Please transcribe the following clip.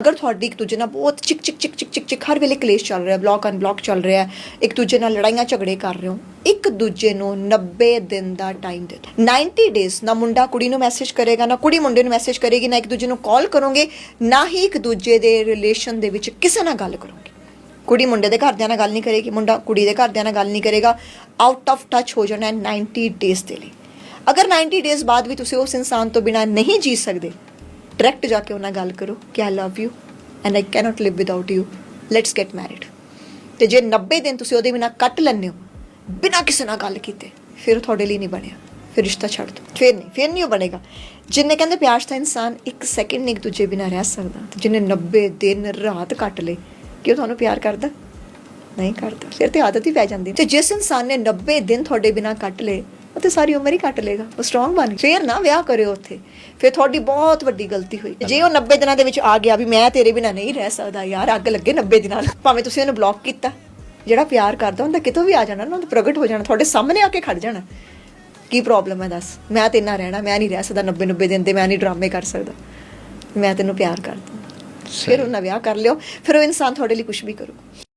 ਅਗਰ ਤੁਹਾਡੀ ਇੱਕ ਦੂਜੇ ਨਾਲ ਬਹੁਤ ਚਿਕ ਚਿਕ ਚਿਕ ਚਿਕ ਚਿਕ ਚਿਕ ਹਰ ਵੇਲੇ ਕਲੇਸ਼ ਚੱਲ ਰਿਹਾ ਬਲੌਕ ਅਨਬਲੌਕ ਚੱਲ ਰਿਹਾ, ਇੱਕ ਦੂਜੇ ਨਾਲ ਲੜਾਈਆਂ ਝਗੜੇ ਕਰ ਰਹੇ ਹੋ, ਇੱਕ ਦੂਜੇ ਨੂੰ 90 ਦਿਨ ਦਾ ਟਾਈਮ ਦੇ ਦਿਓ। 90 ਡੇਜ਼ ਨਾ ਮੁੰਡਾ ਕੁੜੀ ਨੂੰ ਮੈਸੇਜ ਕਰੇਗਾ, ਨਾ ਕੁੜੀ ਮੁੰਡੇ ਨੂੰ ਮੈਸੇਜ ਕਰੇਗੀ, ਨਾ ਇੱਕ ਦੂਜੇ ਨੂੰ ਕਾਲ ਕਰੋਗੇ, ਨਾ ਹੀ ਇੱਕ ਦੂਜੇ ਦੇ ਰਿਲੇਸ਼ਨ ਦੇ ਵਿੱਚ ਕਿਸੇ ਨਾਲ ਗੱਲ ਕਰੋਗੇ। ਕੁੜੀ ਮੁੰਡੇ ਦੇ ਘਰਦਿਆਂ ਨਾਲ ਗੱਲ ਨਹੀਂ ਕਰੇਗੀ, ਮੁੰਡਾ ਕੁੜੀ ਦੇ ਘਰਦਿਆਂ ਨਾਲ ਗੱਲ ਨਹੀਂ ਕਰੇਗਾ ਆਊਟ ਆਫ ਟੱਚ ਹੋ ਜਾਣਾ ਹੈ 90 ਡੇਜ਼ ਦੇ ਲਈ। ਅਗਰ 90 ਡੇਜ਼ ਬਾਅਦ ਵੀ ਤੁਸੀਂ ਉਸ ਇਨਸਾਨ ਤੋਂ ਬਿਨਾ ਨਹੀਂ ਜੀ ਸਕਦੇ ਡਾਇਰੈਕਟ ਜਾ ਕੇ ਉਹਨਾਂ ਨਾਲ ਗੱਲ ਕਰੋ ਕਿ I love you and I cannot live without you let's get married ਤੇ ਜੇ 90 ਦਿਨ ਤੁਸੀਂ ਉਹਦੇ ਬਿਨਾ ਕੱਟ ਲੈਂਦੇ ਹੋ, ਬਿਨਾ ਕਿਸੇ ਨਾਲ ਗੱਲ ਕੀਤੇ, ਫਿਰ ਉਹ ਤੁਹਾਡੇ ਲਈ ਨਹੀਂ ਬਣਿਆ, ਫਿਰ ਰਿਸ਼ਤਾ ਛੱਡ ਦਿਓ। ਫਿਰ ਨਹੀਂ ਫਿਰ ਨਹੀਂ ਉਹ ਬਣੇਗਾ। ਜਿੰਨੇ ਕਹਿੰਦੇ ਪਿਆਰ ਤਾਂ ਇਨਸਾਨ ਇੱਕ ਸੈਕਿੰਡ ਨਹੀਂ ਇੱਕ ਦੂਜੇ ਬਿਨਾ ਰਹਿ ਸਕਦਾ। ਤੇ ਜਿੰਨੇ 90 ਦਿਨ ਰਾਤ ਕੱਟ ਲੇ ਕਿ ਉਹ ਤੁਹਾਨੂੰ ਪਿਆਰ ਕਰਦਾ? ਨਹੀਂ ਕਰਦਾ। ਫਿਰ ਤੇ ਆਦਤ ਹੀ ਪੈ ਜਾਂਦੀ। ਤੇ ਜਿਸ ਇਨਸਾਨ ਨੇ 90 ਦਿਨ ਤੁਹਾਡੇ ਬਿਨਾ ਕੱਟ ਲੇ ਉਹ ਤੇ ਸਾਰੀ ਉਮਰ ਹੀ ਕੱਟ ਲੇਗਾ ਉਹ ਸਟਰੋਂਗ ਬਣ ਫਿਰ ਨਾ ਵਿਆਹ ਕਰਿਓ ਉੱਥੇ। ਫਿਰ ਤੁਹਾਡੀ ਬਹੁਤ ਵੱਡੀ ਗਲਤੀ ਹੋਈ। ਜੇ ਉਹ 90 ਦਿਨਾਂ ਦੇ ਵਿੱਚ ਆ ਗਿਆ ਵੀ ਮੈਂ ਤੇਰੇ ਬਿਨਾ ਨਹੀਂ ਰਹਿ ਸਕਦਾ ਯਾਰ ਅੱਗ ਲੱਗੇ 90 ਦਿਨਾਂ ਨੂੰ। ਭਾਵੇਂ ਤੁਸੀਂ ਉਹਨੂੰ ਬਲੌਕ ਕੀਤਾ। ਜਿਹੜਾ ਪਿਆਰ ਕਰਦਾ ਹੁੰਦਾ ਕਿਤੋਂ ਵੀ ਆ ਜਾਣਾ ਨਾ ਉਹ ਪ੍ਰਗਟ ਹੋ ਜਾਣਾ ਤੁਹਾਡੇ ਸਾਹਮਣੇ ਆ ਕੇ ਖੜ ਜਾਣਾ। ਕੀ ਪ੍ਰੋਬਲਮ ਹੈ ਦੱਸ? ਮੈਂ ਤੇ ਇੰਨਾ ਰਹਿਣਾ ਮੈਂ ਨਹੀਂ ਰਹਿ ਸਕਦਾ 90 90 ਦਿਨ ਤੇ ਮੈਂ ਨਹੀਂ ਡਰਾਮੇ ਕਰ ਸਕਦਾ। ਮੈਂ ਤੈਨੂੰ ਪਿਆਰ ਕਰਦਾ ਫਿਰ ਉਹਨਾਂ ਵਿਆਹ ਕਰ ਲਿਓ। ਫਿਰ ਉਹ ਇਨਸਾਨ ਤੁਹਾਡੇ ਲਈ ਕੁਝ ਵੀ ਕਰੂ।